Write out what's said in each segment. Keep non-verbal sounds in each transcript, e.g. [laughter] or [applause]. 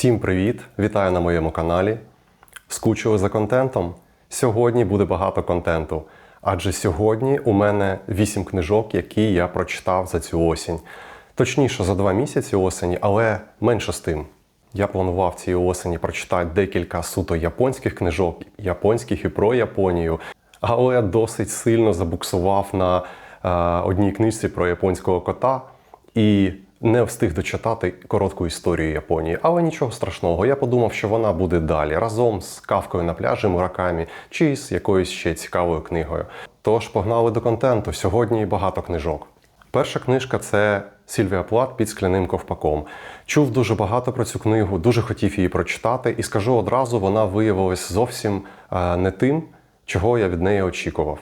Всім привіт! Вітаю на моєму каналі. Скучили за контентом? Сьогодні буде багато контенту. Адже сьогодні у мене 8 книжок, які я прочитав за цю осінь. Точніше, за два місяці осені, але менше з тим. Я планував цієї осені прочитати декілька суто японських книжок, японських і про Японію, але досить сильно забуксував на е, одній книжці про японського кота і не встиг дочитати коротку історію Японії. Але нічого страшного. Я подумав, що вона буде далі разом з кавкою на пляжі Муракамі чи з якоюсь ще цікавою книгою. Тож погнали до контенту. Сьогодні багато книжок. Перша книжка це Сільвія Плат під скляним ковпаком. Чув дуже багато про цю книгу, дуже хотів її прочитати, і скажу одразу, вона виявилась зовсім е, не тим, чого я від неї очікував.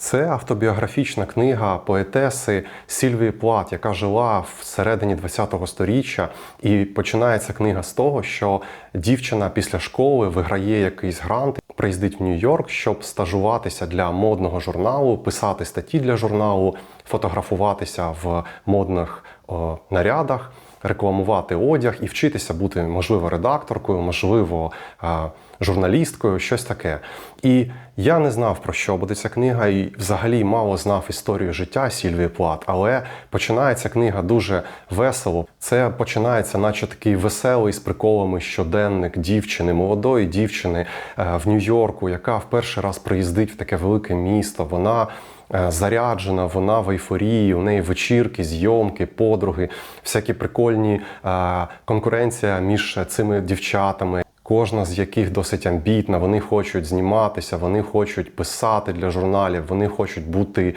Це автобіографічна книга поетеси Сільвії Плат, яка жила всередині ХХ століття. І починається книга з того, що дівчина після школи виграє якийсь грант, приїздить в Нью-Йорк, щоб стажуватися для модного журналу, писати статті для журналу, фотографуватися в модних о, нарядах, рекламувати одяг і вчитися бути, можливо, редакторкою, можливо, журналісткою, щось таке. І я не знав про що буде ця книга, і взагалі мало знав історію життя Сільвії Плат. Але починається книга дуже весело. Це починається, наче такий веселий з приколами щоденник дівчини, молодої дівчини е, в Нью-Йорку, яка в перший раз приїздить в таке велике місто. Вона е, заряджена, вона в ейфорії, у неї вечірки, зйомки, подруги, всякі прикольні е, конкуренція між цими дівчатами. Кожна з яких досить амбітна, вони хочуть зніматися, вони хочуть писати для журналів, вони хочуть бути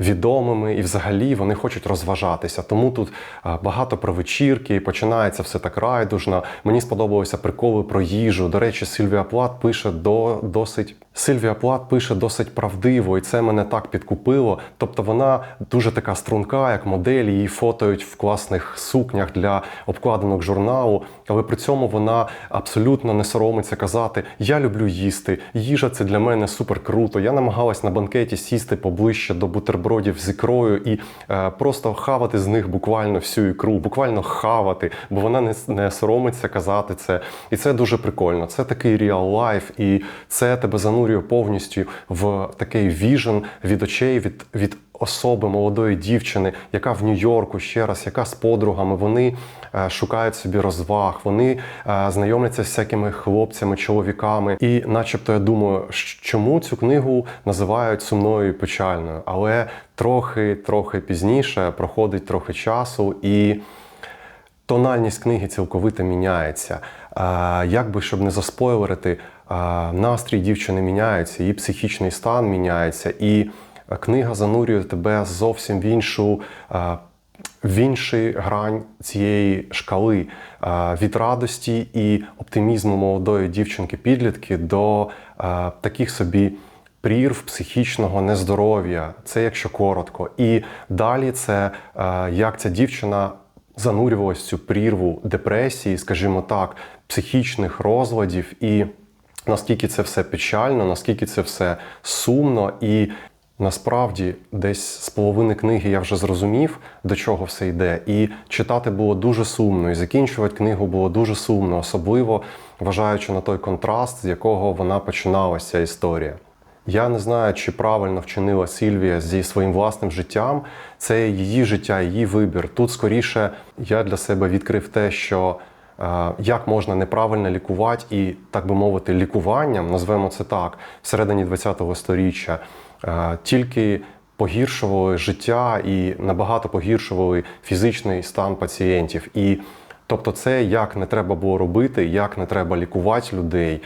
відомими і взагалі вони хочуть розважатися. Тому тут багато про вечірки, починається все так райдужно. Мені сподобалися приколи про їжу. До речі, Сильвія Плат пише до досить. Сильвія Плат пише досить правдиво, і це мене так підкупило. Тобто вона дуже така струнка, як модель, її фотоють в класних сукнях для обкладинок журналу, але при цьому вона абсолютно не соромиться казати: Я люблю їсти, їжа це для мене супер круто. Я намагалась на банкеті сісти поближче до бутербродів з ікрою і е, просто хавати з них буквально всю ікру, буквально хавати, бо вона не, не соромиться казати це. І це дуже прикольно. Це такий real лайф, і це тебе занурює повністю в такий віжен від очей, від, від особи молодої дівчини, яка в Нью-Йорку ще раз, яка з подругами, вони е, шукають собі розваг, вони е, знайомляться з всякими хлопцями, чоловіками. І, начебто, я думаю, чому цю книгу називають сумною і печальною, але трохи, трохи пізніше проходить трохи часу і. Тональність книги цілковито міняється. Як би щоб не заспойлерити, настрій дівчини міняється, її психічний стан міняється, і книга занурює тебе зовсім в іншу. В інший грань цієї шкали від радості і оптимізму молодої дівчинки-підлітки до таких собі прірв психічного нездоров'я, це якщо коротко. І далі це як ця дівчина занурювалась в цю прірву депресії, скажімо так, психічних розладів, і наскільки це все печально, наскільки це все сумно. І насправді десь з половини книги я вже зрозумів, до чого все йде. І читати було дуже сумно, і закінчувати книгу було дуже сумно, особливо вважаючи на той контраст, з якого вона починалася історія. Я не знаю, чи правильно вчинила Сільвія зі своїм власним життям. Це її життя, її вибір. Тут скоріше я для себе відкрив те, що е, як можна неправильно лікувати і, так би мовити, лікуванням, назвемо це так, всередині ХХ століття, тільки погіршували життя і набагато погіршували фізичний стан пацієнтів. І тобто, це як не треба було робити, як не треба лікувати людей.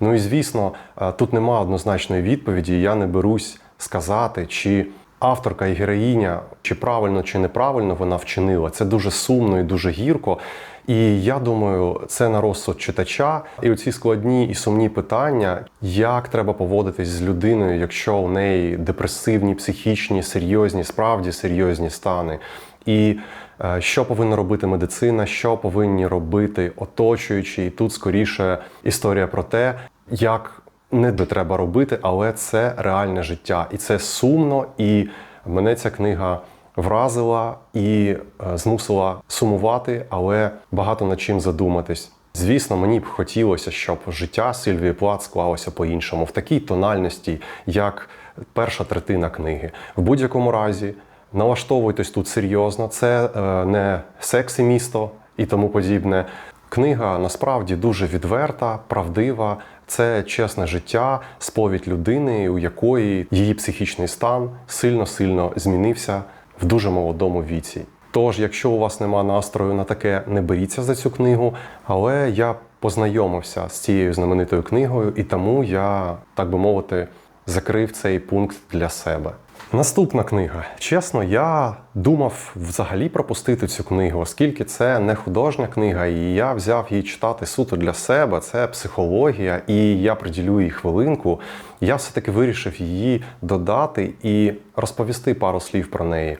Ну і звісно, е, тут нема однозначної відповіді. Я не берусь сказати, чи авторка і героїня, чи правильно, чи неправильно вона вчинила. Це дуже сумно і дуже гірко. І я думаю, це на розсуд читача. І оці складні і сумні питання, як треба поводитись з людиною, якщо у неї депресивні, психічні, серйозні, справді серйозні стани. І е, що повинна робити медицина, що повинні робити оточуючі, і тут скоріше історія про те, як не треба робити, але це реальне життя. І це сумно. І мене ця книга вразила і е, змусила сумувати, але багато над чим задуматись. Звісно, мені б хотілося, щоб життя Сильвії Плат склалося по-іншому, в такій тональності, як перша третина книги. В будь-якому разі, налаштовуйтесь тут серйозно. Це е, не сексі місто і тому подібне. Книга насправді дуже відверта, правдива. Це чесне життя, сповідь людини, у якої її психічний стан сильно-сильно змінився в дуже молодому віці. Тож, якщо у вас нема настрою на таке, не беріться за цю книгу. Але я познайомився з цією знаменитою книгою, і тому я, так би мовити, закрив цей пункт для себе. Наступна книга. Чесно, я думав взагалі пропустити цю книгу, оскільки це не художня книга, і я взяв її читати суто для себе. Це психологія, і я приділю їй хвилинку. Я все-таки вирішив її додати і розповісти пару слів про неї.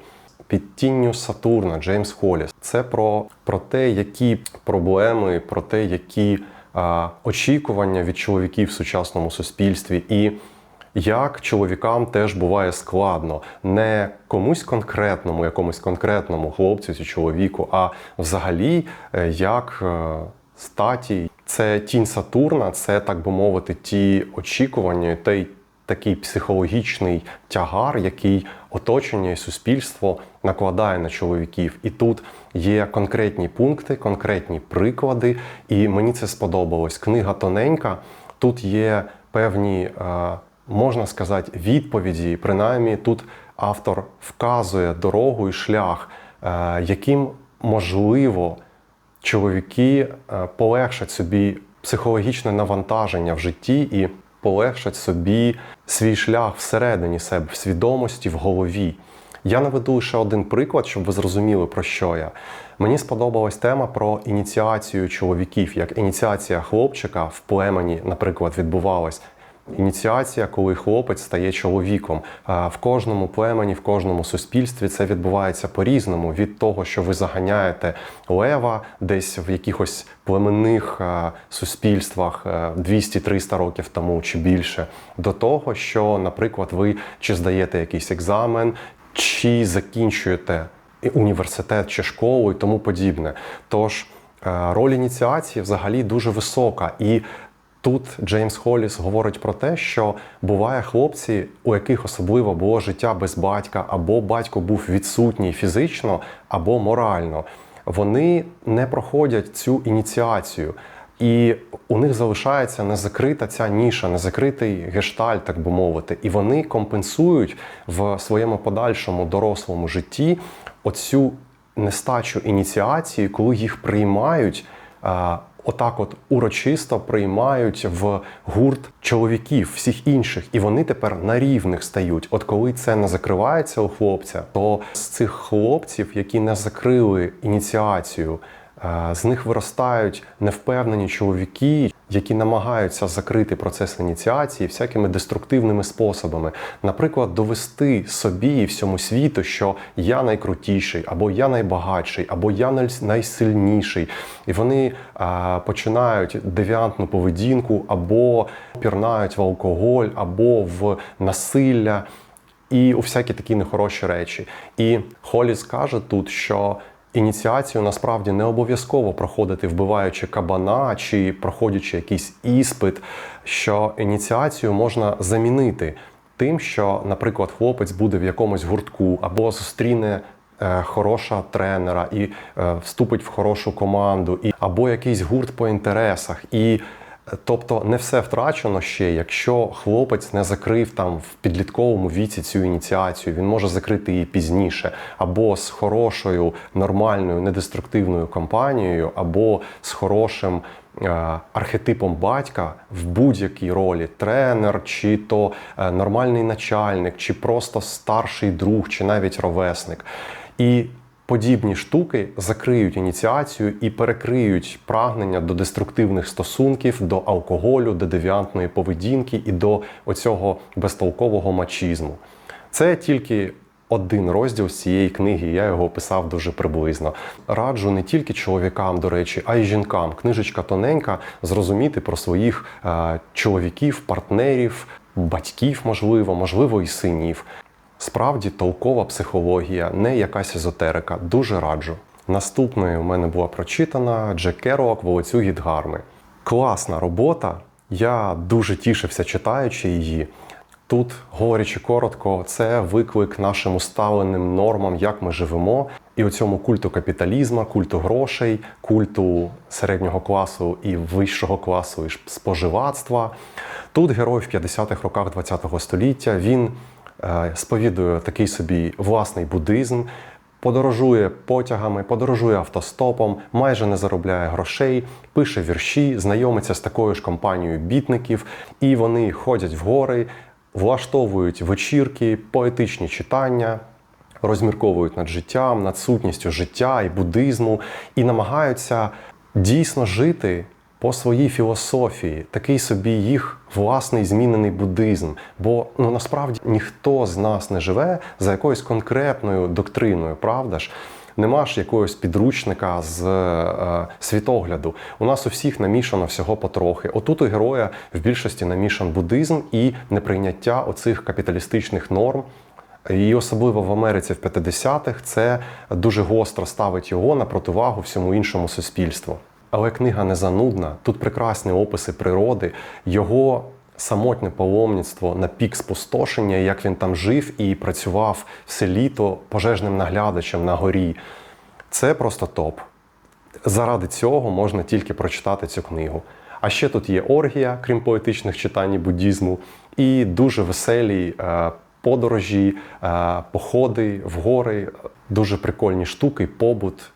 Під тінню Сатурна Джеймс Холіс. Це про, про те, які проблеми, про те, які а, очікування від чоловіків в сучасному суспільстві, і як чоловікам теж буває складно не комусь конкретному, якомусь конкретному хлопцю чи чоловіку, а взагалі е, як е, статі. Це тінь Сатурна, це так би мовити, ті очікування, той такий психологічний тягар, який оточення і суспільство накладає на чоловіків. І тут є конкретні пункти, конкретні приклади, і мені це сподобалось. Книга тоненька, тут є певні, е, можна сказати, відповіді. Принаймні, тут автор вказує дорогу і шлях, е, яким можливо чоловіки е, полегшать собі психологічне навантаження в житті і полегшать собі свій шлях всередині себе, в свідомості, в голові. Я наведу лише один приклад, щоб ви зрозуміли, про що я. Мені сподобалась тема про ініціацію чоловіків, як ініціація хлопчика в племені, наприклад, відбувалась. Ініціація, коли хлопець стає чоловіком. В кожному племені, в кожному суспільстві це відбувається по-різному. Від того, що ви заганяєте лева десь в якихось племенних суспільствах 200-300 років тому чи більше, до того, що, наприклад, ви чи здаєте якийсь екзамен, чи закінчуєте університет чи школу і тому подібне. Тож е, роль ініціації взагалі дуже висока. І тут Джеймс Холліс говорить про те, що буває хлопці, у яких особливо було життя без батька, або батько був відсутній фізично, або морально. Вони не проходять цю ініціацію. І у них залишається незакрита ця ніша, незакритий гештальт, так би мовити, і вони компенсують в своєму подальшому дорослому житті оцю нестачу ініціації, коли їх приймають. Отак, от урочисто приймають в гурт чоловіків, всіх інших, і вони тепер на рівних стають. От коли це не закривається у хлопця, то з цих хлопців, які не закрили ініціацію, е, з них виростають невпевнені чоловіки, які намагаються закрити процес ініціації всякими деструктивними способами. Наприклад, довести собі і всьому світу, що я найкрутіший, або я найбагатший, або я найсильніший. І вони а, починають девіантну поведінку, або пірнають в алкоголь, або в насилля. І у всякі такі нехороші речі. І Холіс каже тут, що ініціацію насправді не обов'язково проходити, вбиваючи кабана чи проходячи якийсь іспит, що ініціацію можна замінити тим, що, наприклад, хлопець буде в якомусь гуртку або зустріне. е, Хороша тренера і е, вступить в хорошу команду, і або якийсь гурт по інтересах, і Тобто не все втрачено ще, якщо хлопець не закрив там в підлітковому віці цю ініціацію, він може закрити її пізніше, або з хорошою, нормальною, недеструктивною компанією, або з хорошим е, архетипом батька в будь-якій ролі тренер, чи то е, нормальний начальник, чи просто старший друг, чи навіть ровесник. І подібні штуки закриють ініціацію і перекриють прагнення до деструктивних стосунків, до алкоголю, до девіантної поведінки і до оцього безтолкового мачізму. Це тільки один розділ з цієї книги, я його описав дуже приблизно. Раджу не тільки чоловікам, до речі, а й жінкам. Книжечка тоненька, зрозуміти про своїх е, чоловіків, партнерів, батьків, можливо, можливо, і синів. Справді толкова психологія, не якась езотерика. Дуже раджу. Наступною у мене була прочитана Джек Керуак Волоцюг Гідгарми. Класна робота. Я дуже тішився читаючи її. Тут, говорячи коротко, це виклик нашим усталеним нормам, як ми живемо, і у цьому культу капіталізму, культу грошей, культу середнього класу і вищого класу і споживацтва. Тут герой в 50-х роках ХХ століття він сповідує такий собі власний буддизм, подорожує потягами, подорожує автостопом, майже не заробляє грошей, пише вірші, знайомиться з такою ж компанією бітників, і вони ходять в гори, влаштовують вечірки, поетичні читання. Розмірковують над життям, над сутністю життя і буддизму, і намагаються дійсно жити по своїй філософії, такий собі їх власний змінений буддизм. Бо ну насправді ніхто з нас не живе за якоюсь конкретною доктриною, правда ж? Нема ж якогось підручника з е, світогляду. У нас у всіх намішано всього потрохи. Отут у героя в більшості намішан буддизм і неприйняття оцих капіталістичних норм. І особливо в Америці в 50-х це дуже гостро ставить його на противагу всьому іншому суспільству. Але книга не занудна. Тут прекрасні описи природи, його самотнє паломництво на пік спустошення, як він там жив і працював все літо пожежним наглядачем на горі. Це просто топ. Заради цього можна тільки прочитати цю книгу. А ще тут є оргія, крім поетичних читань буддізму, і дуже веселі е, подорожі, е, походи в гори, дуже прикольні штуки, побут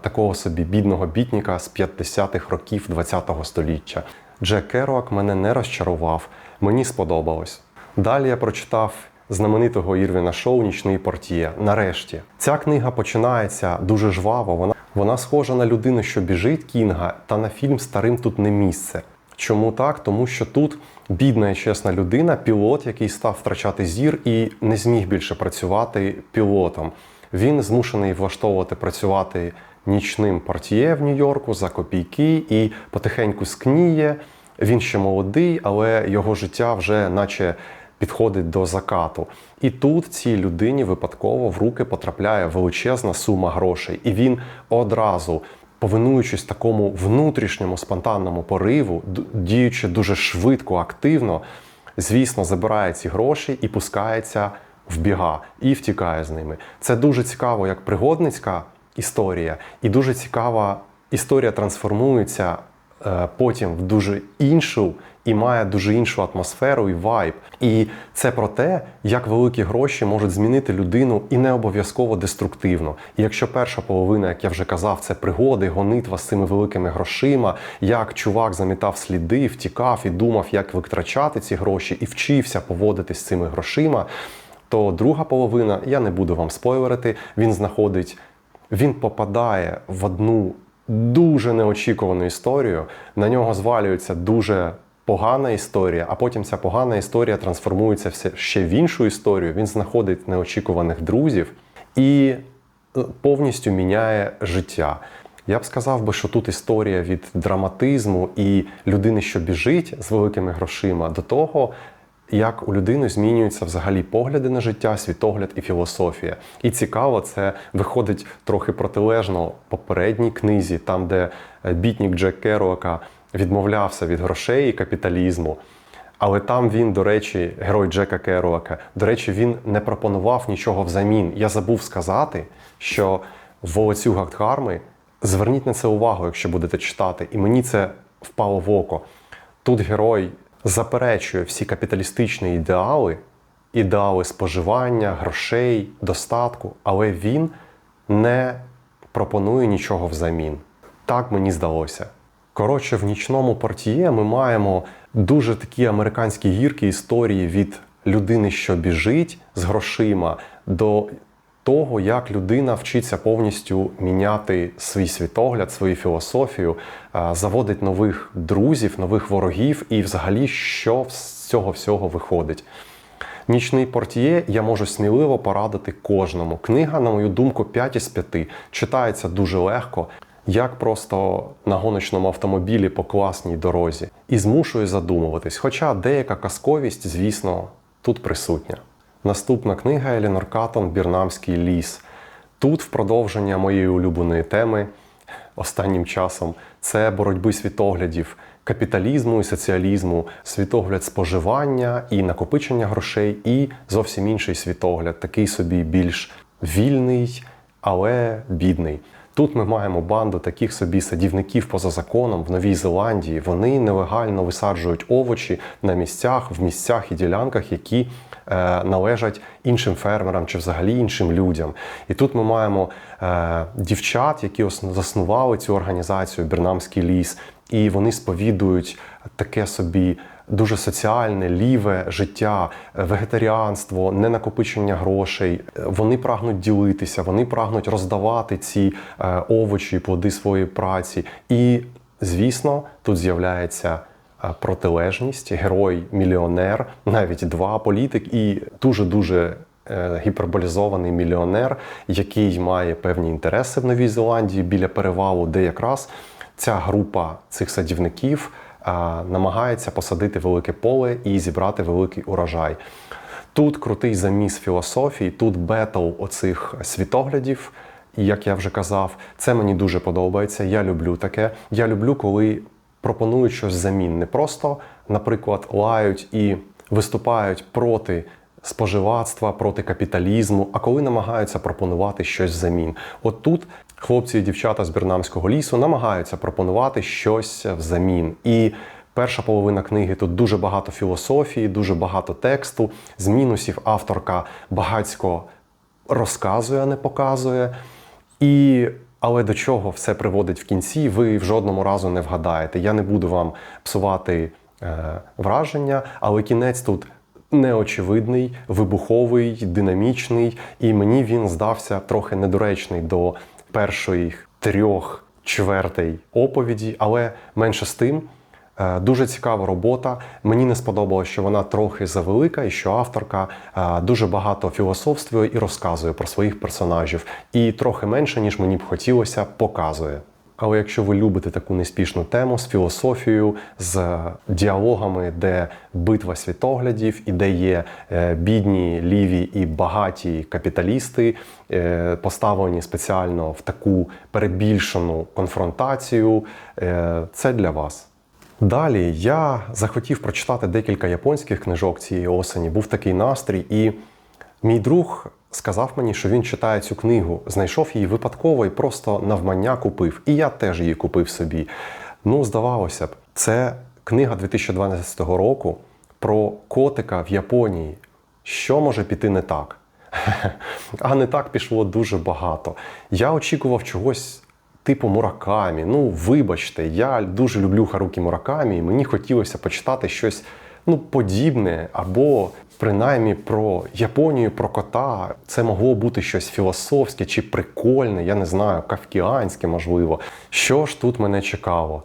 такого собі бідного бітніка з 50-х років ХХ століття. Джек Керуак мене не розчарував, мені сподобалось. Далі я прочитав знаменитого Ірвіна Шоу Нічний портіє. Нарешті ця книга починається дуже жваво. Вона вона схожа на людину, що біжить Кінга, та на фільм старим тут не місце. Чому так? Тому що тут бідна і чесна людина, пілот, який став втрачати зір і не зміг більше працювати пілотом. Він змушений влаштовувати працювати нічним портіє в Нью-Йорку за копійки і потихеньку скніє. Він ще молодий, але його життя вже наче підходить до закату. І тут цій людині випадково в руки потрапляє величезна сума грошей, і він одразу. Повинуючись такому внутрішньому спонтанному пориву, діючи дуже швидко, активно, звісно, забирає ці гроші і пускається в біга і втікає з ними. Це дуже цікаво, як пригодницька історія, і дуже цікава історія трансформується е, потім в дуже іншу і має дуже іншу атмосферу і вайб. І це про те, як великі гроші можуть змінити людину і не обов'язково деструктивно. І якщо перша половина, як я вже казав, це пригоди, гонитва з цими великими грошима, як чувак замітав сліди, втікав і думав, як витрачати ці гроші, і вчився поводити з цими грошима. То друга половина, я не буду вам спойлерити, він знаходить, він попадає в одну дуже неочікувану історію. На нього звалюється дуже погана історія, а потім ця погана історія трансформується ще в іншу історію. Він знаходить неочікуваних друзів і е, повністю міняє життя. Я б сказав би, що тут історія від драматизму і людини, що біжить з великими грошима, до того, як у людини змінюються взагалі погляди на життя, світогляд і філософія. І цікаво, це виходить трохи протилежно попередній книзі, там, де е, бітнік Джек Керуака відмовлявся від грошей і капіталізму. Але там він, до речі, герой Джека Керуака, до речі, він не пропонував нічого взамін. Я забув сказати, що в волоцюгах Дхарми зверніть на це увагу, якщо будете читати, і мені це впало в око. Тут герой заперечує всі капіталістичні ідеали, ідеали споживання, грошей, достатку, але він не пропонує нічого взамін. Так мені здалося. Коротше, в нічному портіє ми маємо дуже такі американські гіркі історії від людини, що біжить з грошима, до того, як людина вчиться повністю міняти свій світогляд, свою філософію, заводить нових друзів, нових ворогів, і взагалі, що з цього всього виходить. Нічний портіє я можу сміливо порадити кожному. Книга, на мою думку, 5 із 5. Читається дуже легко як просто на гоночному автомобілі по класній дорозі, і змушує задумуватись. Хоча деяка казковість, звісно, тут присутня. Наступна книга Елінор Катон Бірнамський ліс. Тут, в продовження моєї улюбленої теми останнім часом, це боротьби світоглядів капіталізму і соціалізму, світогляд споживання і накопичення грошей, і зовсім інший світогляд, такий собі більш вільний, але бідний. Тут ми маємо банду таких собі садівників поза законом в Новій Зеландії. Вони нелегально висаджують овочі на місцях, в місцях і ділянках, які належать іншим фермерам чи взагалі іншим людям. І тут ми маємо е, дівчат, які заснували цю організацію Бірнамський ліс, і вони сповідують таке собі дуже соціальне, ліве життя, е, вегетаріанство, ненакопичення грошей. Е, Вони прагнуть ділитися, вони прагнуть роздавати ці е, овочі, плоди своєї праці. І, звісно, тут з'являється е, протилежність, герой-мільйонер, навіть два політик і дуже дуже. е, Гіперболізований мільйонер, який має певні інтереси в Новій Зеландії біля перевалу, де якраз ця група цих садівників а, намагається посадити велике поле і зібрати великий урожай. Тут крутий заміс філософії, тут бетл оцих світоглядів. І як я вже казав, це мені дуже подобається. Я люблю таке. Я люблю, коли пропонують щось замін. Не просто, наприклад, лають і виступають проти споживацтва, проти капіталізму, а коли намагаються пропонувати щось взамін. От тут хлопці і дівчата з Бірнамського лісу намагаються пропонувати щось взамін. І перша половина книги тут дуже багато філософії, дуже багато тексту. З мінусів авторка багацько розказує, а не показує. І але до чого все приводить в кінці, ви в жодному разу не вгадаєте. Я не буду вам псувати е, враження, але кінець тут неочевидний, вибуховий, динамічний, і мені він здався трохи недоречний до першої трьох чвертей оповіді, але менше з тим. Е, Дуже цікава робота. Мені не сподобалося, що вона трохи завелика, і що авторка е, дуже багато філософствує і розказує про своїх персонажів, і трохи менше, ніж мені б хотілося, показує. Але якщо ви любите таку неспішну тему з філософією, з діалогами, де битва світоглядів, і де є е, бідні, ліві і багаті капіталісти, поставлені спеціально в таку перебільшену конфронтацію, це для вас. Далі я захотів прочитати декілька японських книжок цієї осені. Був такий настрій, і мій друг сказав мені, що він читає цю книгу, знайшов її випадково і просто навмання купив. І я теж її купив собі. Ну, здавалося б, це книга 2012 року про котика в Японії. Що може піти не так? [laughs] А не так пішло дуже багато. Я очікував чогось типу Муракамі. Ну, вибачте, я дуже люблю Харукі Муракамі, і мені хотілося почитати щось ну, подібне, або принаймні про Японію, про кота. Це могло бути щось філософське чи прикольне, я не знаю, кавкіанське, можливо. Що ж тут мене чекало?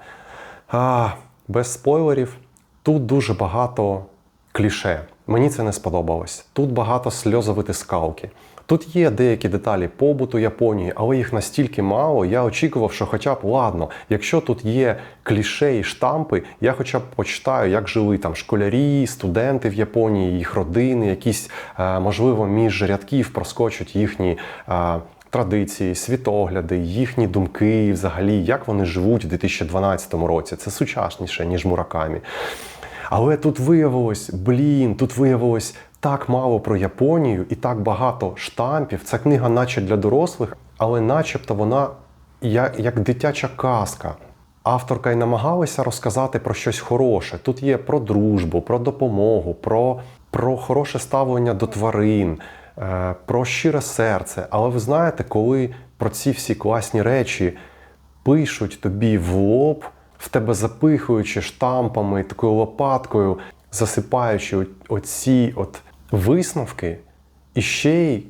А, без спойлерів, тут дуже багато кліше. Мені це не сподобалось. Тут багато сльозовитискалки. Тут є деякі деталі побуту Японії, але їх настільки мало. Я очікував, що хоча б ладно, якщо тут є кліше і штампи, я хоча б почитаю, як жили там школярі, студенти в Японії, їх родини, якісь, е, можливо, між рядків проскочать їхні. е, Традиції, світогляди, їхні думки, взагалі, як вони живуть у 2012 році. Це сучасніше, ніж Муракамі. Але тут виявилось, блін, тут виявилось так мало про Японію і так багато штампів. Ця книга, наче для дорослих, але начебто вона як, як дитяча казка. Авторка й намагалася розказати про щось хороше. Тут є про дружбу, про допомогу, про, про хороше ставлення до тварин, е, про щире серце. Але ви знаєте, коли про ці всі класні речі пишуть тобі в лоб, в тебе запихуючи штампами, такою лопаткою, засипаючи оці от висновки, і ще й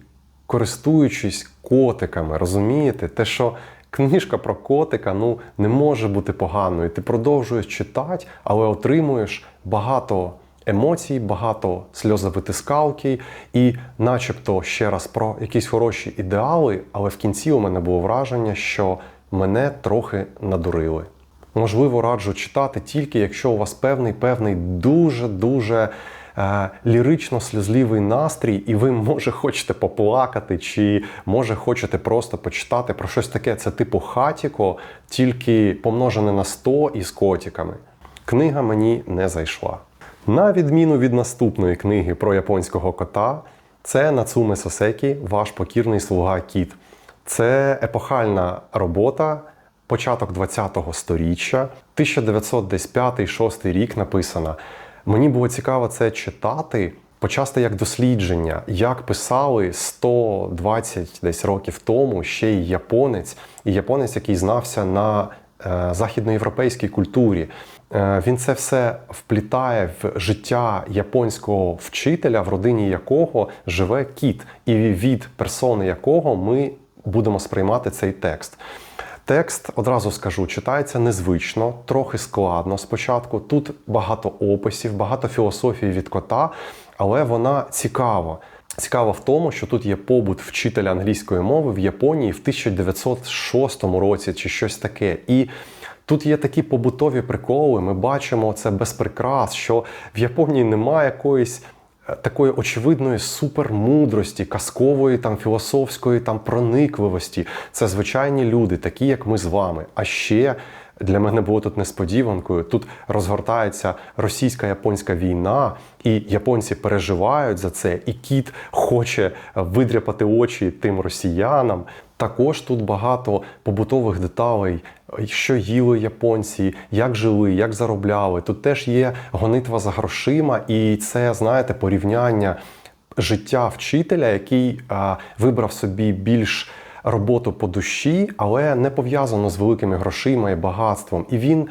користуючись котиками, розумієте? Те, що книжка про котика ну, не може бути поганою. Ти продовжуєш читати, але отримуєш багато емоцій, багато сльозовитискалки, і, начебто, ще раз про якісь хороші ідеали, але в кінці у мене було враження, що мене трохи надурили. Можливо, раджу читати тільки якщо у вас певний певний дуже е, лірично-сльозливий настрій, і ви може хочете поплакати, чи може хочете просто почитати про щось таке. Це типу хатіко, тільки помножене на 100 із котиками. Книга мені не зайшла. На відміну від наступної книги про японського кота, це Нацуме Сосекі, ваш покірний слуга кіт. Це епохальна робота, початок 20-го сторіччя, 1905-6 рік написана. Мені було цікаво це читати. Почасти як дослідження, як писали 120 десь років тому ще й японець, і японець, який знався на е, західноєвропейській культурі. Е, він це все вплітає в життя японського вчителя, в родині якого живе кіт, і від персони якого ми будемо сприймати цей текст. Текст, одразу скажу, читається незвично, трохи складно спочатку. Тут багато описів, багато філософії від кота, але вона цікава. Цікаво в тому, що тут є побут вчителя англійської мови в Японії в 1906 році чи щось таке. І Тут є такі побутові приколи. Ми бачимо це без прикрас, що в Японії немає якоїсь такої очевидної супермудрості, казкової, там філософської там проникливості. Це звичайні люди, такі як ми з вами. А ще для мене було тут несподіванкою. Тут розгортається російська-японська війна, і японці переживають за це, і кіт хоче видряпати очі тим росіянам. Також тут багато побутових деталей, що їли японці, як жили, як заробляли. Тут теж є гонитва за грошима, і це, знаєте, порівняння життя вчителя, який а, вибрав собі більш роботу по душі, але не пов'язано з великими грошима і багатством. І він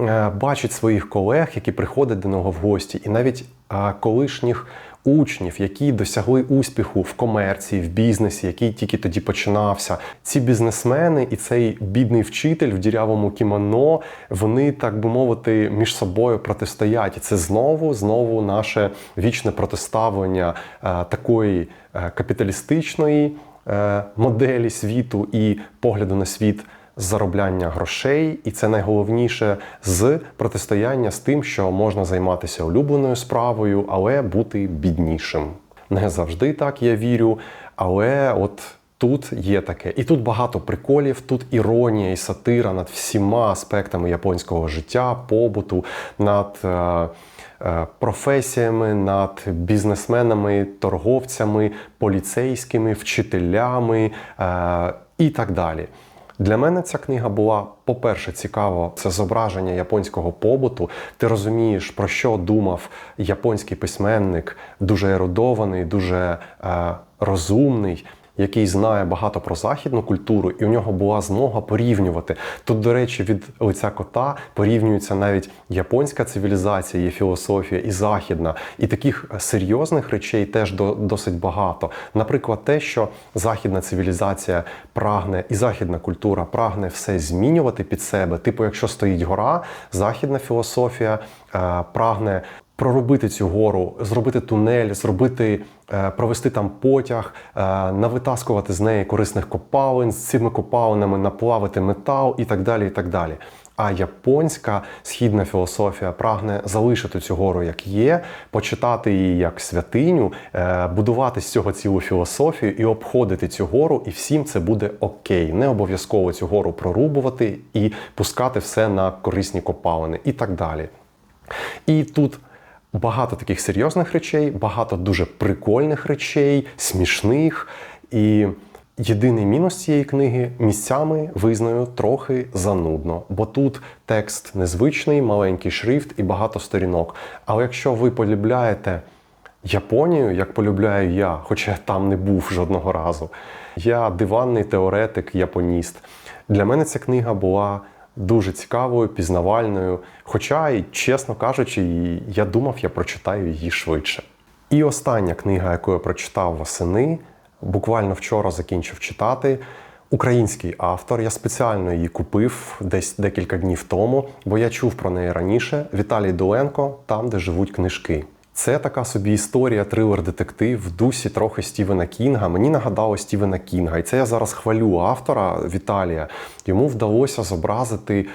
е, бачить своїх колег, які приходять до нього в гості, і навіть колишніх учнів, які досягли успіху в комерції, в бізнесі, який тільки тоді починався. Ці бізнесмени і цей бідний вчитель в дірявому кімоно, вони, так би мовити, між собою протистоять. І це знову знову наше вічне протиставлення е, такої е, капіталістичної е, моделі світу і погляду на світ заробляння грошей, і це найголовніше з протистояння з тим, що можна займатися улюбленою справою, але бути біднішим. Не завжди так я вірю, але от. Тут є таке, і тут багато приколів, тут іронія і сатира над всіма аспектами японського життя, побуту, над е, е, професіями, над бізнесменами, торговцями, поліцейськими, вчителями е, і так далі. Для мене ця книга була, по-перше, цікаво, це зображення японського побуту. Ти розумієш, про що думав японський письменник, дуже ерудований, дуже е, розумний який знає багато про західну культуру, і у нього була змога порівнювати. Тут, до речі, від лиця кота порівнюється навіть японська цивілізація, є філософія і західна. І таких серйозних речей теж досить багато. Наприклад, те, що західна цивілізація прагне і західна культура прагне все змінювати під себе. Типу, якщо стоїть гора, західна філософія е, прагне проробити цю гору, зробити тунель, зробити, е, провести там потяг, е, навитаскувати з неї корисних копалин, з цими копалинами наплавити метал і так далі. і так далі. А японська східна філософія прагне залишити цю гору як є, почитати її як святиню, е, будувати з цього цілу філософію і обходити цю гору, і всім це буде окей. Не обов'язково цю гору прорубувати і пускати все на корисні копалини і так далі. І тут багато таких серйозних речей, багато дуже прикольних речей, смішних. І єдиний мінус цієї книги місцями визнаю трохи занудно, бо тут текст незвичний, маленький шрифт і багато сторінок. Але якщо ви полюбляєте Японію, як полюбляю я, хоча я там не був жодного разу, я диванний теоретик, японіст. Для мене ця книга була дуже цікавою, пізнавальною. Хоча, і, чесно кажучи, я думав, я прочитаю її швидше. І остання книга, яку я прочитав восени, буквально вчора закінчив читати. Український автор, я спеціально її купив десь декілька днів тому, бо я чув про неї раніше. Віталій Доленко, там, де живуть книжки. Це така собі історія, трилер-детектив в дусі трохи Стівена Кінга. Мені нагадало Стівена Кінга. І це я зараз хвалю автора Віталія. Йому вдалося зобразити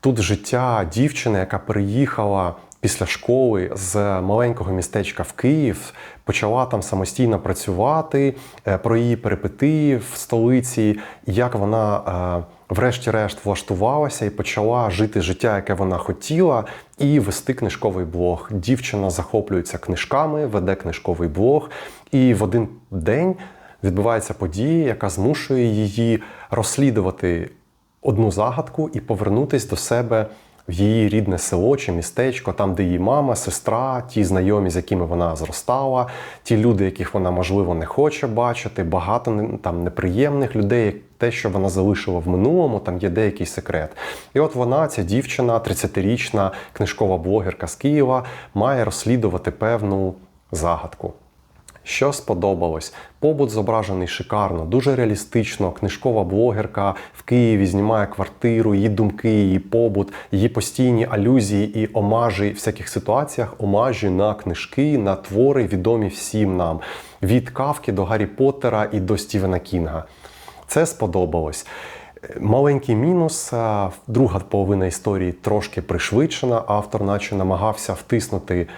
тут життя дівчини, яка переїхала після школи з маленького містечка в Київ, почала там самостійно працювати, е, про її перипетії в столиці, як вона. Врешті-решт влаштувалася і почала жити життя, яке вона хотіла, і вести книжковий блог. Дівчина захоплюється книжками, веде книжковий блог, і в один день відбувається подія, яка змушує її розслідувати одну загадку і повернутись до себе в її рідне село чи містечко, там, де її мама, сестра, ті знайомі, з якими вона зростала, ті люди, яких вона можливо не хоче бачити, багато там неприємних людей. Те, що вона залишила в минулому, там є деякий секрет. І от вона, ця дівчина, 30-річна книжкова блогерка з Києва, має розслідувати певну загадку. Що сподобалось? Побут зображений шикарно, дуже реалістично. Книжкова блогерка в Києві знімає квартиру, її думки, її побут, її постійні алюзії і омажі в всяких ситуаціях, омажі на книжки, на твори, відомі всім нам. Від Кавки до Гаррі Поттера і до Стівена Кінга. Це сподобалось. Маленький мінус, друга половина історії трошки пришвидшена. Автор, наче намагався втиснути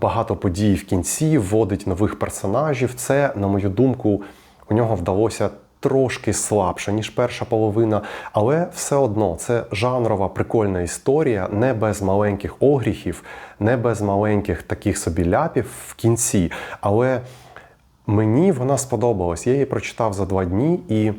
багато подій в кінці, вводить нових персонажів. Це, на мою думку, у нього вдалося трошки слабше, ніж перша половина, але все одно це жанрова прикольна історія, не без маленьких огріхів, не без маленьких таких собі ляпів в кінці. Але Мені вона сподобалась. Я її прочитав за два дні, і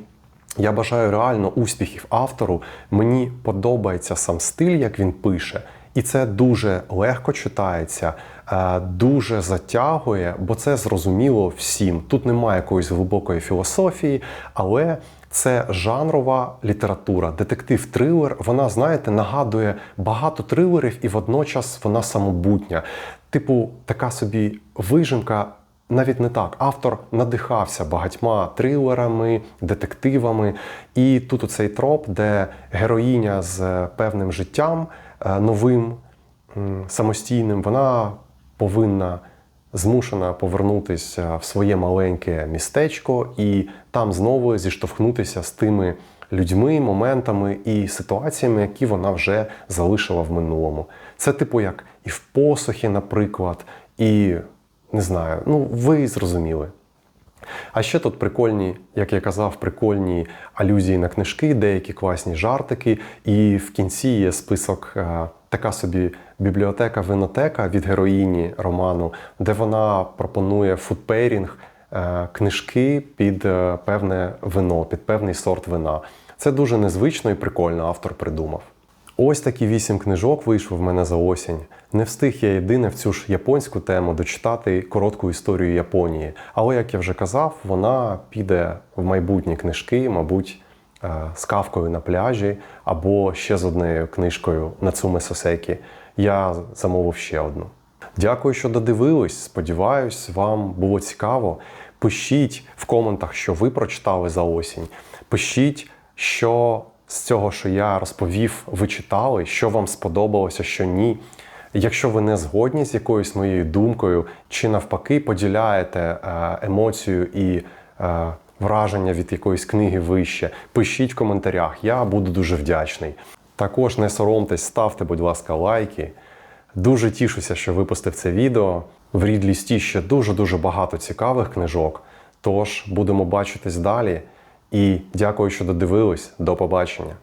я бажаю реально успіхів автору. Мені подобається сам стиль, як він пише. І це дуже легко читається, е, дуже затягує, бо це зрозуміло всім. Тут немає якоїсь глибокої філософії, але це жанрова література, детектив-трилер. Вона, знаєте, нагадує багато трилерів, і водночас вона самобутня. Типу, така собі вижимка навіть не так. Автор надихався багатьма трилерами, детективами. І тут оцей троп, де героїня з певним життям е, новим, самостійним, вона повинна змушена повернутися в своє маленьке містечко і там знову зіштовхнутися з тими людьми, моментами і ситуаціями, які вона вже залишила в минулому. Це типу як і в посохі, наприклад, і не знаю, ну ви зрозуміли. А ще тут прикольні, як я казав, прикольні алюзії на книжки, деякі класні жартики. І в кінці є список, е, така собі бібліотека-винотека від героїні роману, де вона пропонує фудпейрінг, е, книжки під е, певне вино, під певний сорт вина. Це дуже незвично і прикольно автор придумав. Ось такі вісім книжок вийшло в мене за осінь. Не встиг я єдине в цю ж японську тему дочитати коротку історію Японії. Але, як я вже казав, вона піде в майбутні книжки, мабуть, е, з кавкою на пляжі або ще з однією книжкою Нацуме Сосекі. Я замовив ще одну. Дякую, що додивились. Сподіваюсь, вам було цікаво. Пишіть в коментах, що ви прочитали за осінь. Пишіть, що з цього, що я розповів, ви читали, що вам сподобалося, що ні. Якщо ви не згодні з якоюсь моєю думкою, чи навпаки поділяєте е, емоцію і е, враження від якоїсь книги вище, пишіть в коментарях, я буду дуже вдячний. Також не соромтесь, ставте, будь ласка, лайки. Дуже тішуся, що випустив це відео. В рідлісті ще дуже-дуже багато цікавих книжок. Тож будемо бачитись далі. І дякую, що додивились. До побачення.